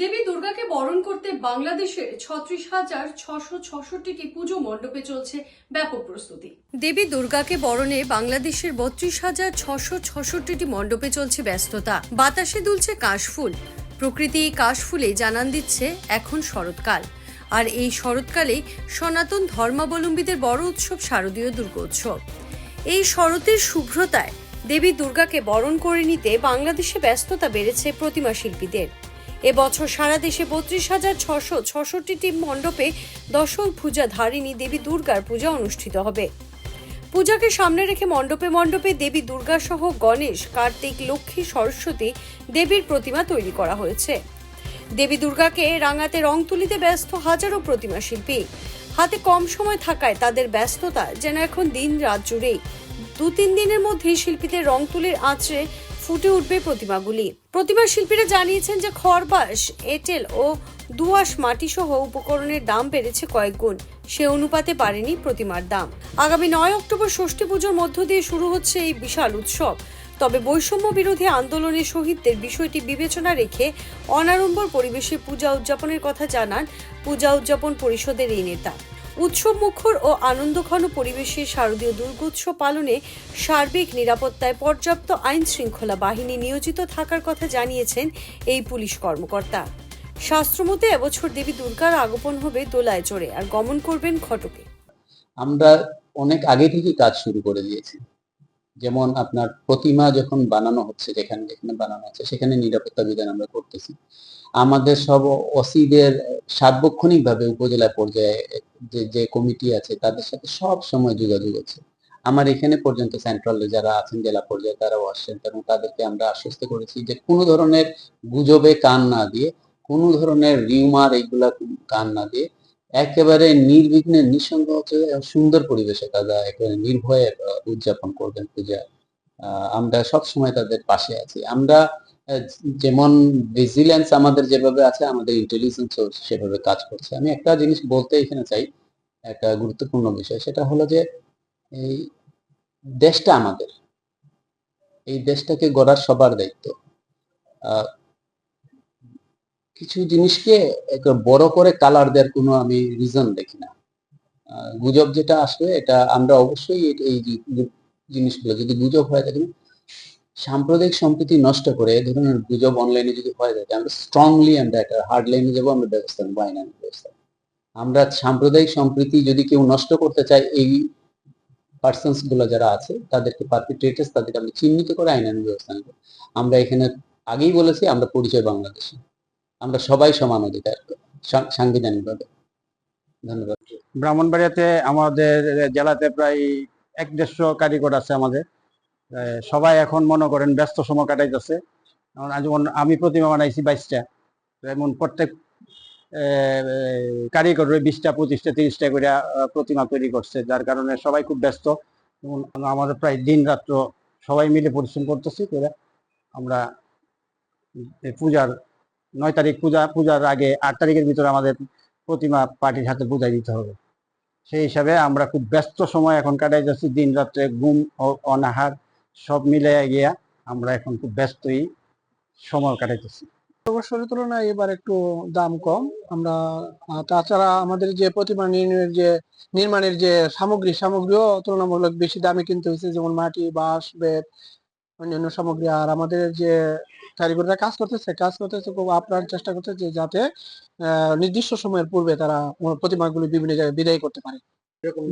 দেবী দুর্গাকে বরণ করতে বাংলাদেশের ছত্রিশ হাজার ছশো ছষট্টিটি পুজো মণ্ডপে চলছে ব্যাপক প্রস্তুতি। দেবী দুর্গাকে বরণে বাংলাদেশের বত্রিশ হাজার ছশো ছষট্টিটি মণ্ডপে চলছে ব্যস্ততা। বাতাসে দুলছে কাশফুল। প্রকৃতি কাশফুলে জানান দিচ্ছে এখন শরৎকাল। আর এই শরৎকালেই সনাতন ধর্মাবলম্বীদের বড় উৎসব শারদীয় দুর্গোৎসব। এই শরতের শুভ্রতায় দেবী দুর্গাকে বরণ করে নিতে বাংলাদেশে ব্যস্ততা বেড়েছে প্রতিমা শিল্পীদের। এবছর সারা দেশে বত্রিশ হাজার ছশো ছষট্টিটি মণ্ডপে দশম পূজা ধারিণী দেবী দুর্গার পূজা অনুষ্ঠিত হবে। পূজাকে সামনে রেখে মণ্ডপে মণ্ডপে দেবী দুর্গা সহ গণেশ, কার্তিক, লক্ষ্মী, সরস্বতী দেবীর প্রতিমা তৈরি করা হয়েছে। দেবী দুর্গাকে রাঙাতে রং তুলিতে ব্যস্ত হাজারো প্রতিমা শিল্পী। হাতে কম সময় থাকায় তাদের ব্যস্ততা যেন এখন দিন রাত জুড়েই। দু তিন দিনের মধ্যেই শিল্পীদের রং তুলির আঁচড়ে ফুটে উঠবে প্রতিমাগুলি। প্রতিমা শিল্পীরা জানিয়েছেন যে খড়বাস, এঁটেল ও দুয়াশ মাটি সহ উপকরণের দাম বেড়েছে কয়েক গুণ। সে অনুপাতে পারেনি প্রতিমার দাম। আগামী নয় অক্টোবর ষষ্ঠী পুজোর মধ্য দিয়ে শুরু হচ্ছে এই বিশাল উৎসব। তবে বৈষম্য বিরোধী আন্দোলনের শহীদদের বিষয়টি বিবেচনা রেখে অনাড়ম্বর পরিবেশে পূজা উদযাপনের কথা জানান পূজা উদযাপন পরিষদের এই নেতা। উৎসব মুখর ও আনন্দঘন পরিবেশে শারদীয় দুর্গোৎসব পালনে সার্বিক নিরাপত্তায় পর্যাপ্ত আইন শৃঙ্খলা বাহিনী নিয়োজিত থাকার কথা জানিয়েছেন এই পুলিশ কর্মকর্তা। শাস্ত্রমতে এবছর দেবী দুর্গার আগমন হবে দোলায় চড়ে, আর গমন করবেন ঘটকে। আমরা অনেক আগে থেকে কাজ শুরু করে দিয়েছি। যেমন আপনার প্রতিমা যখন বানানো হচ্ছে, যেখানে যেখানে বানানো হচ্ছে, সেখানে নিরাপত্তা বিধান আমরা করতেছি। আমাদের সব ওসিদের সার্বক্ষণিক ভাবে উপজেলা পর্যায়ে যে যে কমিটি আছে, তাদের সাথে সব সময় যোগাযোগ আছে। আমার এখানে পর্যন্ত সেন্ট্রালে যারা আছেন, জেলা পর্যায়ে তারাও আসছেন, এবং তাদেরকে আমরা আশ্বস্ত করেছি যে, কোনো ধরনের গুজবে কান না দিয়ে, কোনো ধরনের রিউমার এইগুলা কান না দিয়ে একেবারে নির্বিঘ্নে নিঃসঙ্গ হচ্ছে সুন্দর পরিবেশে তারা একেবারে নির্ভয়ে উদযাপন করবেন পূজা। আমরা সব সময় তাদের পাশে আছি। আমরা যেমন ভিজিলেন্স আমাদের যেভাবে আছে, আমাদের ইন্টেলিজেন্স সেভাবে কাজ করছে। আমি একটা জিনিস বলতে এখানে চাই, একটা গুরুত্বপূর্ণ বিষয়, সেটা হলো যে এই দেশটা আমাদের। এই দেশটাকে গড়ার সবার দায়িত্ব। কিছু জিনিসকে বড় করে কালার দেওয়ার কোনো আমি রিজন দেখি না। গুজব যেটা আসবে, এটা আমরা অবশ্যই এই জিনিসগুলো যদি গুজব হয়ে থাকে সাম্প্রদায়িক সম্প্রীতি নষ্ট করে এ ধরনের গুজব অনলাইনে যদি হয়ে থাকে আমরা স্ট্রংলি আমরা একটা হার্ড লাইনে যাব, আমরা ব্যবস্থা নেব আইনানি ব্যবস্থা আমরা সাম্প্রদায়িক সম্প্রীতি যদি কেউ নষ্ট করতে চায়, এই পার্সনসগুলো যারা আছে, তাদেরকে পারপিট্রেটার্স তাদেরকে আমরা চিহ্নিত করে আইনানি ব্যবস্থা নেব। আমরা এখানে আগেই বলেছি, আমরা পরিচয় বাংলাদেশি। আমরা সবাই সমান অধিকার সাংবিধানিকভাবে। ধন্যবাদ। ব্রাহ্মণবাড়িয়াতে আমাদের জেলাতে প্রায় এক দেড়শো কারিগর আছে আমাদের। সবাই এখন মনে করেন ব্যস্ত সময় কাটাইতেছে। যেমন আমি প্রতিমা বানাইছি বাইশটা। যেমন প্রত্যেক কারিগর বিশটা, পঁচিশটা, তিরিশটা করে প্রতিমা তৈরি করছে। যার কারণে সবাই খুব ব্যস্ত। আমাদের প্রায় দিন রাত্র সবাই মিলে পরিশ্রম করতেছি করে আমরা পূজার নয় তারিখ পূজা, পূজার আগে আট তারিখের ভিতরে আমাদের প্রতিমা পার্টির হাতে বুঝাই দিতে হবে। সেই হিসাবে আমরা খুব ব্যস্ত সময় এখন কাটাই যাচ্ছি, দিন রাত্রে ঘুম অনাহার সব মিলে গিয়া আমরা এখন খুব ব্যস্তই সময় কাটাইতেছি। বছরের তুলনায় এবার একটু দাম কম। আমরা তাছাড়া আমাদের যে প্রতিমা নির্মাণের যে নির্মাণের যে সামগ্রী, সামগ্রীও তুলনামূলক বেশি দামে কিনতে হয়েছে যেমন মাটি, বাঁশ, বেত অন্যান্য সামগ্রী। আর আমাদের যে কারিগররা কাজ করতেছে কাজ করতেছে খুব আপ্রাণ চেষ্টা করতেছে যাতে আহ, নির্দিষ্ট সময়ের পূর্বে তারা প্রতিমাগুলি বিভিন্ন জায়গায় বিদায় করতে পারে।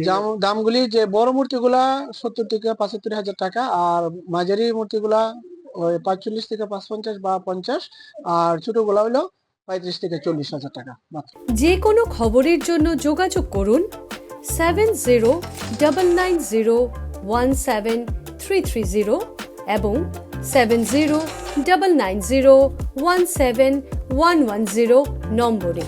দাম- দামগুলি যে বড় মূর্তিগুলা সত্তর থেকে পঁচাত্তর হাজার টাকা আর মাঝারি মূর্তিগুলা ওই পাঁচচল্লিশ থেকে পাঁচ পঞ্চাশ বা পঞ্চাশ আর ছোটগুলা হইল পঁয়ত্রিশ থেকে চল্লিশ হাজার টাকা যে কোনো খবরের জন্য যোগাযোগ করুন seven zero double nine zero one seven three three zero. এবং seven zero double nine zero one seven one one zero নম্বরে।